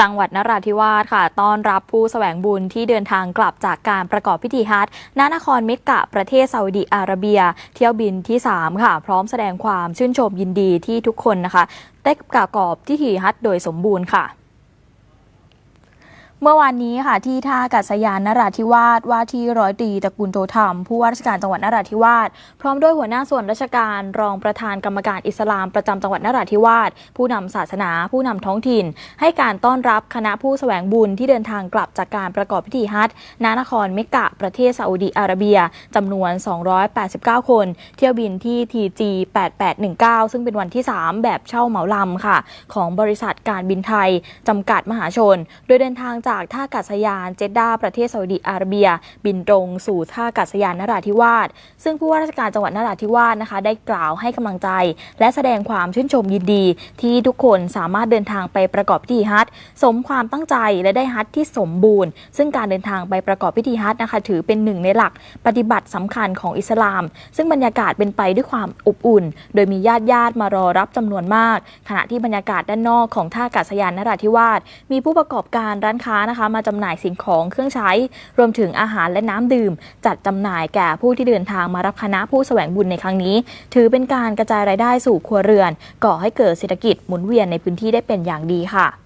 จังหวัดนราธิวาสค่ะ ต้อนรับผู้แสวงบุญที่เดินทางกลับจากการประกอบพิธีฮัจญ์ณนครเมกกะประเทศซาอุดีอาระเบีย เที่ยวบินที่ 3 ค่ะ พร้อมแสดงความชื่นชมยินดีที่ทุกคนนะคะ ได้ประกอบพิธีฮัจญ์โดยสมบูรณ์ค่ะ เมื่อวานนี้ค่ะที่ท่าอากาศยานนราธิวาสว่าที่ร้อยตรีตระกูลโตธรรม ผู้ว่าราชการจังหวัดนราธิวาสพร้อมด้วยหัวหน้าส่วนราชการรองประธานกรรมการอิสลามประจำจังหวัดนราธิวาสผู้นำศาสนา ผู้นำท้องถิ่น ให้การต้อนรับคณะผู้แสวงบุญที่เดินทางกลับจากการประกอบพิธีฮัจญ์ณนครเมกะประเทศซาอุดิอาระเบียจำนวน 289 คน เที่ยวบินที่ TG 8819 ซึ่งเป็นวันที่ 3 แบบเช่าเหมาลำค่ะ ของบริษัทการบินไทยจำกัดมหาชน โดยเดินทางจากท่าอากาศยานเจดดาประเทศซาอุดิอาระเบีย บินตรงสู่ท่าอากาศยานนราธิวาส ซึ่งผู้ว่าราชการจังหวัดนราธิวาสนะคะ ได้กล่าวให้กำลังใจ และแสดงความชื่นชมยินดี ที่ทุกคนสามารถเดินทางไปประกอบพิธีฮัจญ์สมความตั้งใจและได้ฮัจญ์ที่สมบูรณ์ ซึ่งการเดินทางไปประกอบพิธีฮัจญ์นะคะ ถือเป็นหนึ่งในหลักปฏิบัติสำคัญของอิสลาม ซึ่งบรรยากาศเป็นไปด้วยความอบอุ่น โดยมีญาติญาติมารอรับจำนวนมาก ขณะที่บรรยากาศด้านนอกของท่าอากาศยานนราธิวาสมีผู้ประกอบการร้านค้านะคะมาจำหน่ายสิ่งของเครื่องใช้ รวมถึงอาหารและน้ำดื่ม จัดจำหน่ายแก่ผู้ที่เดินทางมารับคณะผู้แสวงบุญในครั้งนี้ ถือเป็นการกระจายรายได้สู่ครัวเรือน ก่อให้เกิดเศรษฐกิจหมุนเวียนในพื้นที่ได้เป็นอย่างดีค่ะ